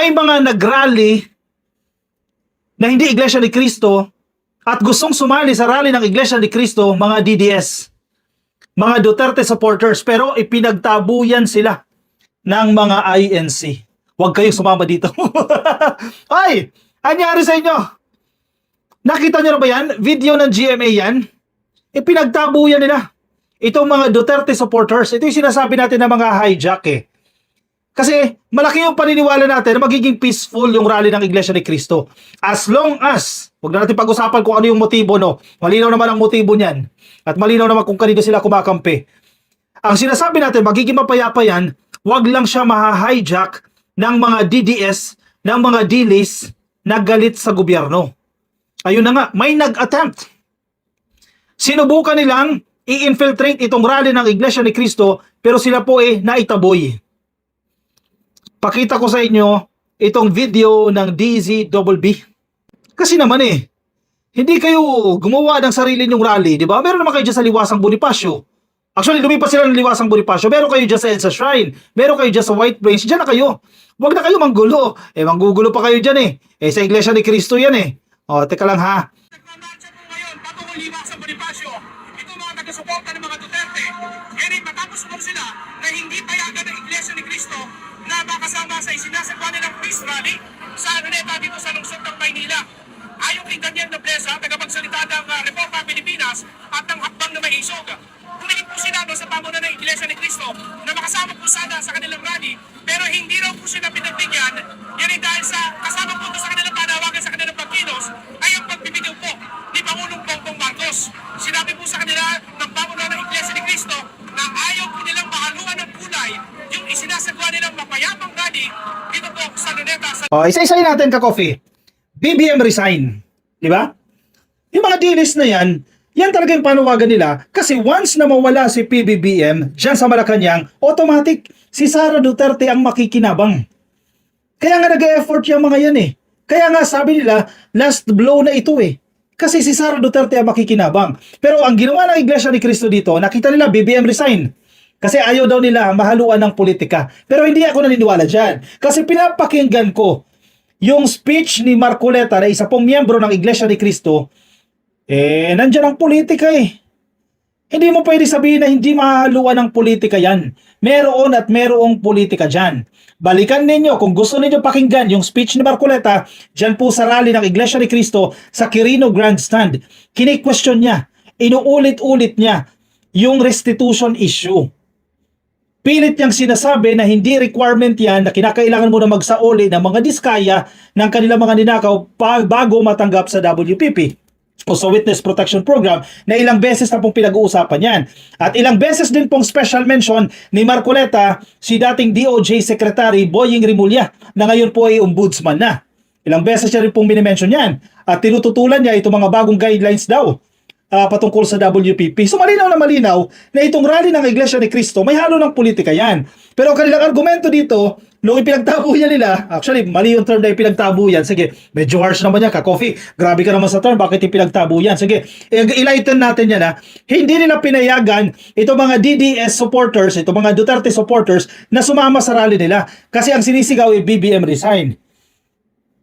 may mga nagrally na hindi Iglesia ni Cristo at gustong sumali sa rally ng Iglesia ni Cristo, mga DDS, mga Duterte supporters, pero ipinagtabuyan sila ng mga INC. Huwag kayong sumama dito. Ay! Anyari sa inyo? Nakita nyo na ba yan? Video ng GMA yan? Ipinagtabuyan nila. Itong mga Duterte supporters, ito yung sinasabi natin ng mga hijack eh. Kasi malaki yung paniniwala natin na magiging peaceful yung rally ng Iglesia ni Cristo. As long as, huwag na natin pag-usapan kung ano yung motibo, no? Malinaw naman ang motibo niyan. At malinaw naman kung kanino sila kumakampi. Ang sinasabi natin, magiging mapayapa yan, wag lang siya maha-hijack ng mga DDS, ng mga DLIS na galit sa gobyerno. Ayun na nga, may nag-attempt. Sinubukan nilang i-infiltrate itong rally ng Iglesia ni Cristo pero sila po eh naitaboy. Pakita ko sa inyo itong video ng DZBB. Kasi naman eh, hindi kayo gumawa ng sarili nyong rally, di ba? Meron naman kayo dyan sa Liwasang Bonifacio. Actually, lumipas sila ng Liwasang Bonifacio. Meron kayo dyan sa Elsa Shrine. Meron kayo dyan sa White Plains. Diyan na kayo. Huwag na kayo manggulo. Eh, manggugulo pa kayo dyan eh. Eh, sa Iglesia ni Cristo yan eh. O, teka lang ha. Nagmamarcha ngayon, patungkol liwa sa Bonifacio. Ito mga taga-suporta ng mga Duterte. Ay matapos mo sila na hindi na makasama sa isinasagawa nilang peace rally sa Araneta dito sa lungsod ng Maynila. Ayon kay Daniel Noblesa, tagapagsalita ng uh, Reforma Pilipinas at ng Hakbang na Maisog. Humiling po sila sa pamunan ng Iglesia ni Cristo na makasama po sana sa kanilang rally pero hindi raw po sila pinagbigyan yan ay dahil sa kasama po doon sa kanilang panawagan sa kanilang pagkilos ay ang pagbibitiw po ni Pangulong Bongbong Marcos. Sinabi po sa kanila ng pamunan ng Iglesia ni Cristo na ayaw po nilang mahaluan ng kulay yung isinasagawa nilang mapayapang rally dito po sa Luneta sa O, isa-isayin natin ka coffee. BBM resign. Di ba? Yung mga dilis na yan, yan talaga yung panuwagan nila kasi once na mawala si PBBM dyan sa Malacanang, automatic si Sara Duterte ang makikinabang. Kaya nga nag-effort yung mga yan eh. Kaya nga sabi nila, last blow na ito eh. Kasi si Sara Duterte ang makikinabang. Pero ang ginawa ng Iglesia ni Cristo dito, nakita nila BBM resign. Kasi ayaw daw nila mahaluan ng politika. Pero hindi ako naniniwala dyan. Kasi pinapakinggan ko yung speech ni Marcoleta na isa pong miyembro ng Iglesia ni Cristo, eh, nandyan ang politika eh. Hindi mo pwede sabihin na hindi mahaluan ng politika yan. Meron at merong politika dyan. Balikan ninyo, kung gusto ninyo pakinggan yung speech ni Marcoleta, dyan po sa rally ng Iglesia ni Cristo sa Quirino Grandstand. Kini-question niya, inuulit-ulit niya yung restitution issue. Pilit niyang sinasabi na hindi requirement yan na kinakailangan mo na magsauli ng mga diskaya ng kanilang mga ninakaw bago matanggap sa WPP o sa Witness Protection Program na ilang beses na pong pinag-uusapan yan. At ilang beses din pong special mention ni Marcoleta si dating DOJ Secretary Boying Rimulya na ngayon po ay ombudsman na. Ilang beses niya rin pong minimension yan. At tinututulan niya itong mga bagong guidelines daw ah, patungkol sa WPP. So malinaw na malinaw na itong rally ng Iglesia ni Cristo may halo ng politika yan. Pero ang kanilang argumento dito, nung ipinagtabo yan nila, actually mali yung term na ipinagtabo yan. Sige, medyo harsh naman yan, ka-coffee. Grabe ka naman sa term, bakit ipinagtabo yan? Sige, i- enlighten natin yan ha. Hindi nila pinayagan itong mga DDS supporters, itong mga Duterte supporters na sumama sa rally nila. Kasi ang sinisigaw ay BBM resign.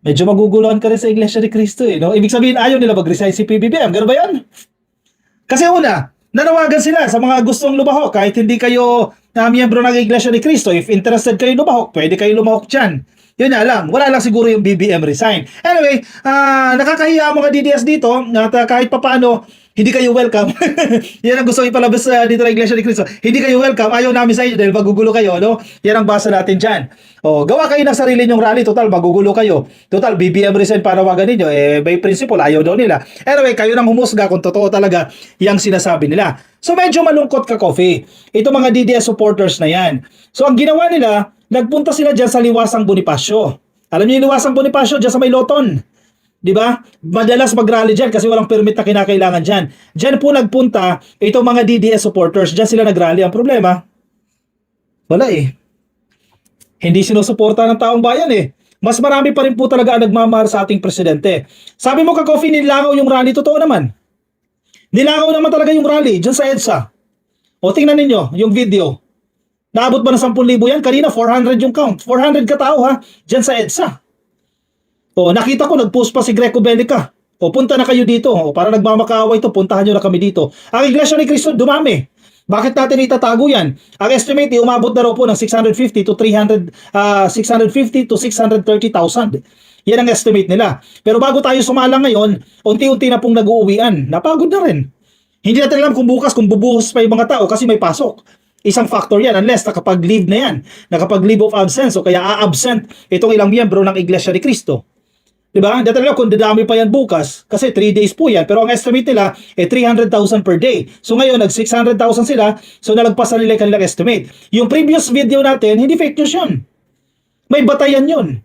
Medyo maguguluhan ka rin sa Iglesia ni Cristo eh. No? Ibig sabihin, ayaw nila mag-resign si PBBM. Gano'n ba yan? Kasi una, nanawagan sila sa mga gustong lumahok kahit hindi kayo na miyembro ng Iglesia ni Cristo. If interested kayo lumahok, pwede kayo lumahok dyan. Yun na lang. Wala lang siguro yung BBM resign. Anyway, ah nakakahiya ang mga DDS dito at ah, kahit papano, hindi kayo welcome. Yan ang gusto ipalabas ah, dito ng Iglesia ni Cristo. Hindi kayo welcome. Ayaw namin sa inyo dahil magugulo kayo. No? Yan ang basa natin dyan. O, gawa kayo ng sarili nyong rally. Total, magugulo kayo. Total, BBM resign panawagan ninyo. Eh, may principle. Ayaw daw nila. Anyway, kayo nang humusga kung totoo talaga yung sinasabi nila. So, medyo malungkot ka, Coffee. Ito mga DDS supporters na yan. So, ang ginawa nila, nagpunta sila dyan sa Liwasang Bonifacio. Alam niyo yung Liwasang Bonifacio dyan sa may Loton. Di ba? Madalas mag-rally dyan kasi walang permit na kinakailangan dyan. Dyan po nagpunta itong mga DDS supporters. Dyan sila nag-rally. Ang problema, wala eh. Hindi sinusuporta ng taong bayan eh. Mas marami pa rin po talaga ang nagmamahal sa ating presidente. Sabi mo ka-coffee, nilangaw yung rally. Totoo naman. Nilangaw naman talaga yung rally dyan sa EDSA. O tingnan ninyo yung video. Naabot ba ng 10,000 yan? Kanina 400 yung count. 400 katao ha, dyan sa EDSA. O, nakita ko, nag-post pa si Greco Bellica. O, punta na kayo dito. O, para nagmamakaawa ito, puntahan nyo na kami dito. Ang Iglesia ni Cristo, dumami. Bakit natin itatago yan? Ang estimate, eh, umabot na raw po ng 650 to 300, ah, 650 to 630,000. Yan ang estimate nila. Pero bago tayo sumala ngayon, unti-unti na pong nag-uuwian. Napagod na rin. Hindi natin alam kung bukas, kung bubuhos pa yung mga tao kasi may pasok. Isang factor yan unless nakapag-leave na yan. Nakapag-leave of absence o kaya a-absent itong ilang miyembro ng Iglesia ni Cristo. Diba? Hindi natin alam kung dadami pa yan bukas kasi 3 days po yan. Pero ang estimate nila eh 300,000 per day. So ngayon nag 600,000 sila so nalagpasan nila yung kanilang estimate. Yung previous video natin, hindi fake news yun. May batayan yun.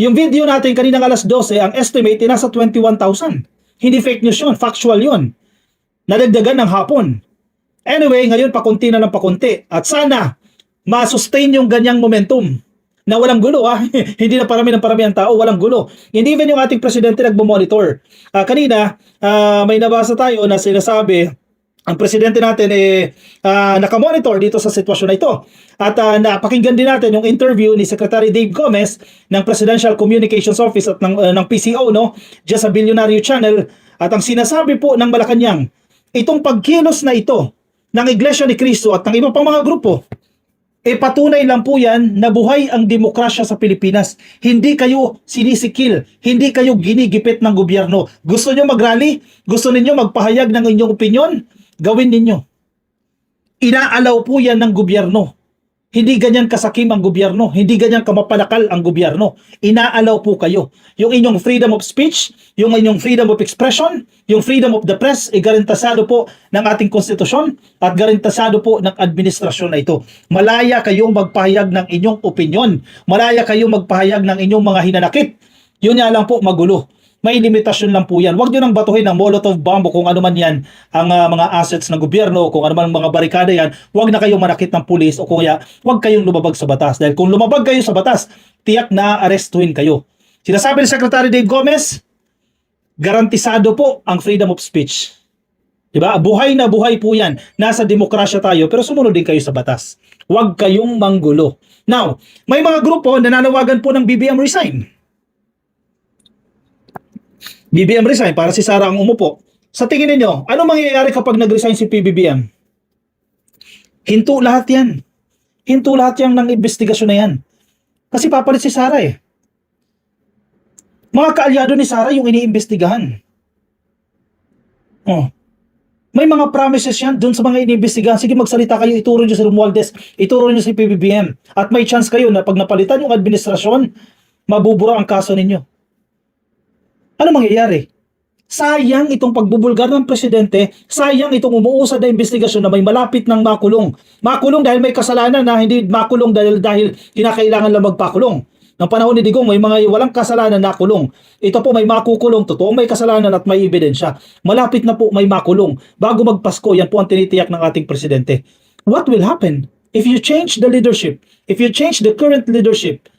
Yung video natin kaninang alas 12, ang estimate ay nasa 21,000. Hindi fake news yun, factual yun. Nadagdagan ng hapon. Anyway, ngayon pakunti na lang pakunti. At sana, ma-sustain yung ganyang momentum na walang gulo ah. hindi na parami ng parami ang tao, walang gulo. Hindi even yung ating presidente nagmo-monitor. Ah, kanina, ah, may nabasa tayo na sinasabi ang presidente natin eh ah, nakamonitor dito sa sitwasyon na ito. At ah, napakinggan din natin yung interview ni Secretary Dave Gomez ng Presidential Communications Office at ng, ah, ng PCO no, diyan sa Billionaire Channel at ang sinasabi po ng Malacanang, itong pagkilos na ito ng Iglesia ni Cristo at ng iba pang mga grupo eh patunay lang po yan na buhay ang demokrasya sa Pilipinas. Hindi kayo sinisikil, hindi kayo ginigipit ng gobyerno. Gusto nyo mag-rally? Gusto ninyo magpahayag ng inyong opinion? Gawin ninyo. Inaalaw po yan ng gobyerno. Hindi ganyan kasakim ang gobyerno. Hindi ganyan kamapalakal ang gobyerno. Inaalaw po kayo. Yung inyong freedom of speech, yung inyong freedom of expression, yung freedom of the press, ay garantasado po ng ating konstitusyon at garantasado po ng administrasyon na ito. Malaya kayong magpahayag ng inyong opinion. Malaya kayong magpahayag ng inyong mga hinanakit. Yun nga lang po magulo. May limitasyon lang po yan. Huwag nyo nang batuhin ng molotov bomb o kung ano man yan ang ah, mga assets ng gobyerno, kung ano man ang mga barikada yan. Huwag na kayong manakit ng pulis o kaya huwag kayong lumabag sa batas. Dahil kung lumabag kayo sa batas, tiyak na arestuhin kayo. Sinasabi ni Secretary Dave Gomez, garantisado po ang freedom of speech. Diba? Buhay na buhay po yan. Nasa demokrasya tayo pero sumunod din kayo sa batas. Huwag kayong manggulo. Now, may mga grupo na nanawagan po ng BBM resign. BBM resign para si Sara ang umupo. Sa tingin ninyo, ano mangyayari kapag nag-resign si PBBM? Hinto lahat yan. Hinto lahat yan ng investigasyon na yan. Kasi papalit si Sara eh. Mga kaalyado ni Sara yung iniimbestigahan. Oh. May mga promises yan dun sa mga iniimbestigahan. Sige magsalita kayo, ituro nyo si Romualdez, ituro nyo si PBBM. At may chance kayo na pag napalitan yung administrasyon, mabubura ang kaso ninyo. Ano mangyayari? Sayang itong pagbubulgar ng presidente, sayang itong umuusad na investigasyon na may malapit ng makulong. Makulong dahil may kasalanan na hindi makulong dahil dahil kinakailangan lang magpakulong. Ng panahon ni Digong, may mga walang kasalanan na kulong. Ito po may makukulong, totoo may kasalanan at may ebidensya. Malapit na po may makulong. Bago magpasko, yan po ang tinitiyak ng ating presidente. What will happen if you change the leadership? If you change the current leadership?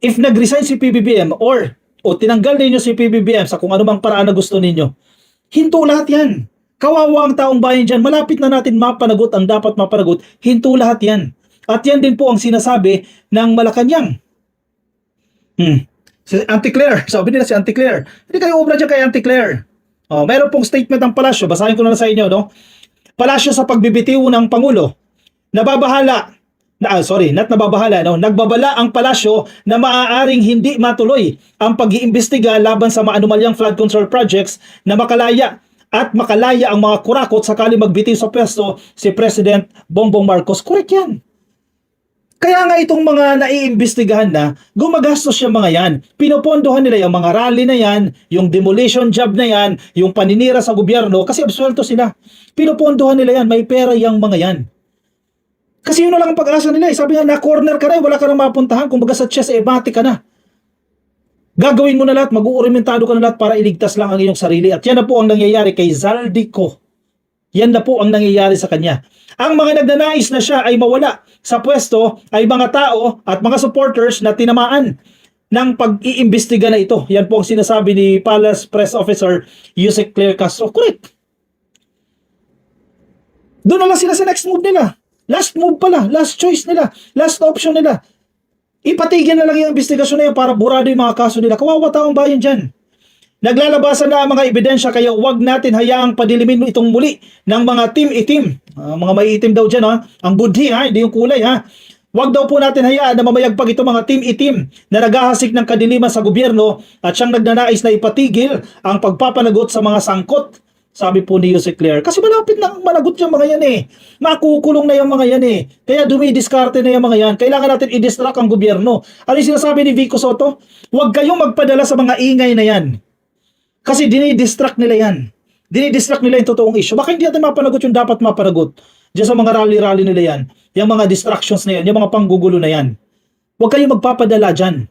If nag-resign si PBBM or o tinanggal ninyo si PBBM sa kung anumang paraan na gusto ninyo, hinto lahat yan. Kawawa ang taong bayan dyan. Malapit na natin mapanagot ang dapat mapanagot. Hinto lahat yan. At yan din po ang sinasabi ng Malacanang. Hmm. Si Auntie Claire, sabi nila si Auntie Claire. Hindi kayo obra dyan kay Auntie Claire. Oh, meron pong statement ng palasyo. Basahin ko na lang sa inyo, no? Palasyo sa pagbibitiw ng Pangulo. Nababahala na ah, sorry, not nababahala, no? Nagbabala ang palasyo na maaaring hindi matuloy ang pag-iimbestiga laban sa maanumalyang flood control projects na makalaya at makalaya ang mga kurakot sakali magbitiw sa pwesto si President Bongbong Marcos. Correct yan. Kaya nga itong mga naiimbestigahan na, gumagastos yung mga yan. Pinopondohan nila yung mga rally na yan, yung demolition job na yan, yung paninira sa gobyerno, kasi absuelto sila. Pinopondohan nila yan, may pera yung mga yan. Kasi yun lang ang pag-asa nila. eh. Sabi nga, na-corner ka na, eh, wala ka na mapuntahan. Kung baga sa chess, eh, mati ka na. Gagawin mo na lahat, mag-uurimentado ka na lahat para iligtas lang ang iyong sarili. At yan na po ang nangyayari kay Zaldico. Yan na po ang nangyayari sa kanya. Ang mga nagnanais na siya ay mawala sa pwesto ay mga tao at mga supporters na tinamaan ng pag-iimbestiga na ito. Yan po ang sinasabi ni Palace Press Officer Yusek Claire Castro. Correct. Doon na lang sila sa next move nila. Last move pala, last choice nila, last option nila. Ipatigil na lang yung investigasyon na yan para burado yung mga kaso nila. Kawawa taong bayan dyan. Naglalabasan na ang mga ebidensya kaya huwag natin hayaang padilimin itong muli ng mga team itim. Ah, mga may itim daw dyan ha. Ang budhi ha, hindi yung kulay ha. Huwag daw po natin hayaan na mamayagpag itong mga team itim na naghahasik ng kadiliman sa gobyerno at siyang nagnanais na ipatigil ang pagpapanagot sa mga sangkot. Sabi po ni Jose Claire. Kasi malapit na ang managot yung mga yan eh. Makukulong na yung mga yan eh. Kaya dumidiskarte na yung mga yan. Kailangan natin i-distract ang gobyerno. Ano yung sinasabi ni Vico Soto? Huwag kayong magpadala sa mga ingay na yan. Kasi dinidistract nila yan. Dinidistract nila yung totoong issue. Baka hindi natin mapanagot yung dapat mapanagot. Diyan sa mga rally-rally nila yan. Yung mga distractions na yan. Yung mga panggugulo na yan. Huwag kayong magpapadala dyan.